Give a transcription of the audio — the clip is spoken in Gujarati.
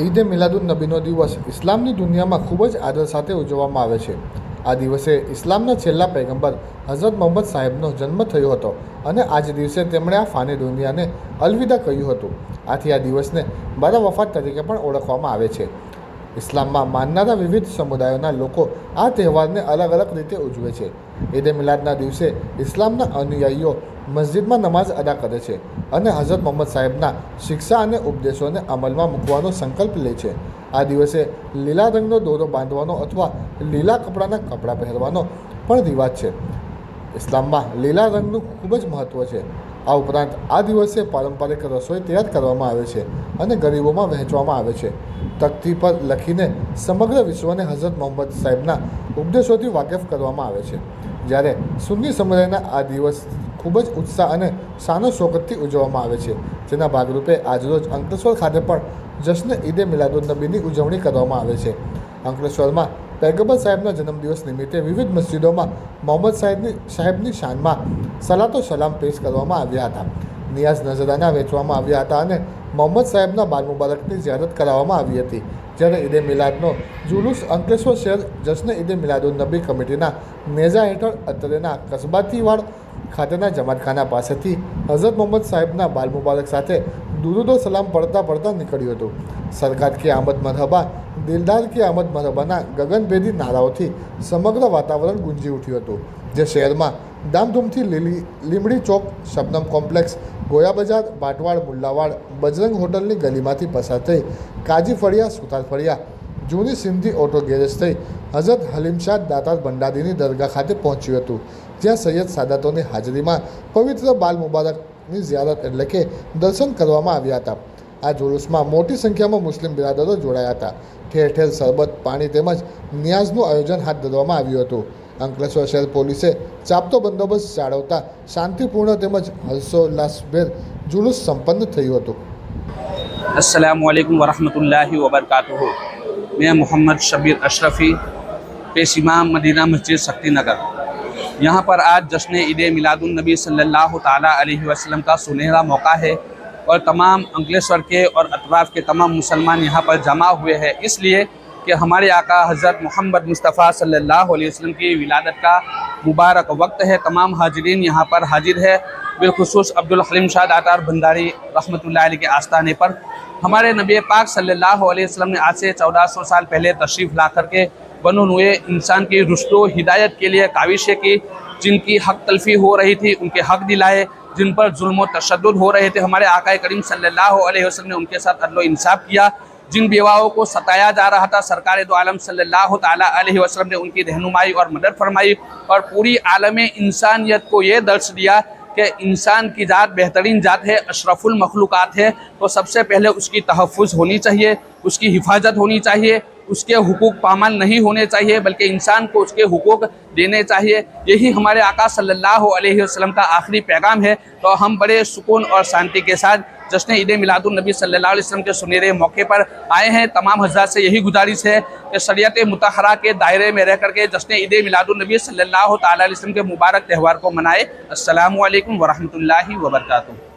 ઈદ મિલાદુન નબીનો દિવસ ઇસ્લામની દુનિયામાં ખૂબ જ આદર સાથે ઉજવવામાં આવે છે. આ દિવસે ઇસ્લામના છેલ્લા પૈગંબર હઝરત મોહમ્મદ સાહેબનો જન્મ થયો હતો અને આજ દિવસે તેમણે આ ફાની દુનિયાને અલવિદા કહ્યું હતું. આથી આ દિવસને બારા વફાત તરીકે પણ ઓળખવામાં આવે છે. ઇસ્લામમાં માનનારા વિવિધ સમુદાયોના લોકો આ તહેવારને અલગ અલગ રીતે ઉજવે છે. ઈદ મિલાદના દિવસે ઇસ્લામના અનુયાયીઓ મસ્જિદમાં નમાઝ અદા કરે છે અને હઝરત મોહમ્મદ સાહેબના શિક્ષા અને ઉપદેશોને અમલમાં મૂકવાનો સંકલ્પ લે છે. આ દિવસે લીલા રંગનો દોરો બાંધવાનો અથવા લીલા કપડાના કપડાં પહેરવાનો પણ રિવાજ છે. ઇસ્લામમાં લીલા રંગનું ખૂબ જ મહત્ત્વ છે. આ ઉપરાંત આ દિવસે પારંપરિક રસોઈ તૈયાર કરવામાં આવે છે અને ગરીબોમાં વહેંચવામાં આવે છે. તકતી પર લખીને સમગ્ર વિશ્વને હઝરત મોહમ્મદ સાહેબના ઉપદેશોથી વાકેફ કરવામાં આવે છે. જ્યારે સુન્ની સમુદાયના આ દિવસ ખૂબ જ ઉત્સાહ અને શાનો શોકતથી ઉજવવામાં આવે છે. જેના ભાગરૂપે આજરોજ અંકલેશ્વર ખાતે પણ જશ્ન ઈદે મિલાદુન્નબીની ઉજવણી કરવામાં આવે છે. અંકલેશ્વરમાં પૈગંબર સાહેબના જન્મદિવસ નિમિત્તે વિવિધ મસ્જિદોમાં મોહમ્મદ સાહેબની સાહેબની શાનમાં સલાતો સલામ પેશ કરવામાં આવ્યા હતા. નિયાઝ નજરાના વેચવામાં આવ્યા હતા અને મોહમ્મદ સાહેબના બાલ મુબારકની ઝિયારત કરાવવામાં આવી હતી. જ્યારે ઈદે મિલાદનો જુલુસ અંકલેશ્વર શહેર જશ્ન ઈદે મિલાદુન નબી કમિટીના નેજા હેઠળ અત્રેના કસબાતીવાડ ખાતેના જમાતખાના પાસેથી હઝરત મોહમ્મદ સાહેબના બાલ મુબારક સાથે દુરુદો સલામ પડતા પડતા નીકળ્યું હતું. સરકાર કે આમદ મરહબા, દિલદાર કે આમદ મરહબાના ગગનભેદી નારાઓથી સમગ્ર વાતાવરણ ગુંજી ઉઠ્યું હતું, જે શહેરમાં ધામધૂમથી લીલી, લીમડી ચોક, શબનમ કોમ્પ્લેક્સ, ગોયા બજાર બાટવાડ મુલ્લાવાડ, બજરંગ હોટલની ગલીમાંથી પસાર થઈ કાજી ફળિયા સુતાર ફળિયા જૂની સિંધી ઓટો ગેરેજ થઈ હઝરત હલીમશાહ દાતાર ભંડારીની દરગાહ ખાતે પહોંચ્યું હતું. જ્યાં સૈયદ સાદાતોની હાજરીમાં પવિત્ર બાલ મુબારકની ઝિયારત એટલે કે દર્શન કરવામાં આવ્યા હતા. આ જુલુસમાં મોટી સંખ્યામાં મુસ્લિમ બિરાદરો જોડાયા હતા. ઠેર ઠેર શરબત, પાણી તેમજ ન્યાઝનું આયોજન હાથ ધરવામાં આવ્યું હતું. અંકલેશ્વર શહેર પોલીસે ચાપતો બંદોબસ્ત જાળવતા શાંતિપૂર્ણ તેમજ હર્ષોલ્લાસભેર જુલુસ સંપન્ન થયું હતું. میں محمد شبیر اشرفی، پیش امام مدینہ مسجد شکتی نگر۔ یہاں پر آج جشن عید میلاد النبی صلی اللہ تعالیٰ علیہ وسلم کا سنہرا موقع ہے اور تمام انکلیشور کے اور اطراف کے تمام مسلمان یہاں پر جمع ہوئے ہیں۔ اس لیے کہ ہمارے آقا حضرت محمد مصطفیٰ صلی اللہ علیہ وسلم کی ولادت کا مبارک وقت ہے۔ تمام حاضرین یہاں پر حاضر ہے بالخصوص عبد الحلیم شاد آتار بنداری رحمۃ اللہ علیہ کے آستانے پر۔ ہمارے نبی پاک صلی اللہ علیہ وسلم نے آج سے چودہ سو سال پہلے تشریف لا کر کے بنون ہوئے انسان کی رشت و ہدایت کے لیے کاوشیں کی، جن کی حق تلفی ہو رہی تھی، ان کے حق دلائے، جن پر ظلم و تشدد ہو رہے تھے۔ ہمارے آقا کریم صلی اللہ علیہ وسلم نے ان کے ساتھ عدل و انصاف کیا۔ جن بیواؤں کو ستایا جا رہا تھا، سرکار دو عالم صلی اللہ تعالیٰ علیہ وسلم نے ان کی رہنمائی اور مدد فرمائی اور پوری عالم انسانیت کو یہ درس دیا کہ انسان کی ذات بہترین ذات ہے، اشرف المخلوقات ہے۔ تو سب سے پہلے اس کی تحفظ ہونی چاہیے، اس کی حفاظت ہونی چاہیے، اس کے حقوق پامال نہیں ہونے چاہیے، بلکہ انسان کو اس کے حقوق دینے چاہیے۔ یہی ہمارے آقا صلی اللہ علیہ وسلم کا آخری پیغام ہے۔ تو ہم بڑے سکون اور شانتی کے ساتھ جشن عید میلاد النبی صلی اللہ علیہ وسلم کے سنیرے موقع پر آئے ہیں۔ تمام حضرات سے یہی گزارش ہے کہ شریعت متحرہ کے دائرے میں رہ کر کے جشن عید میلاد النبی صلی اللہ تعالیٰ علیہ وسلم کے مبارک تہوار کو منائے۔ السلام علیکم ورحمۃ اللہ وبرکاتہ۔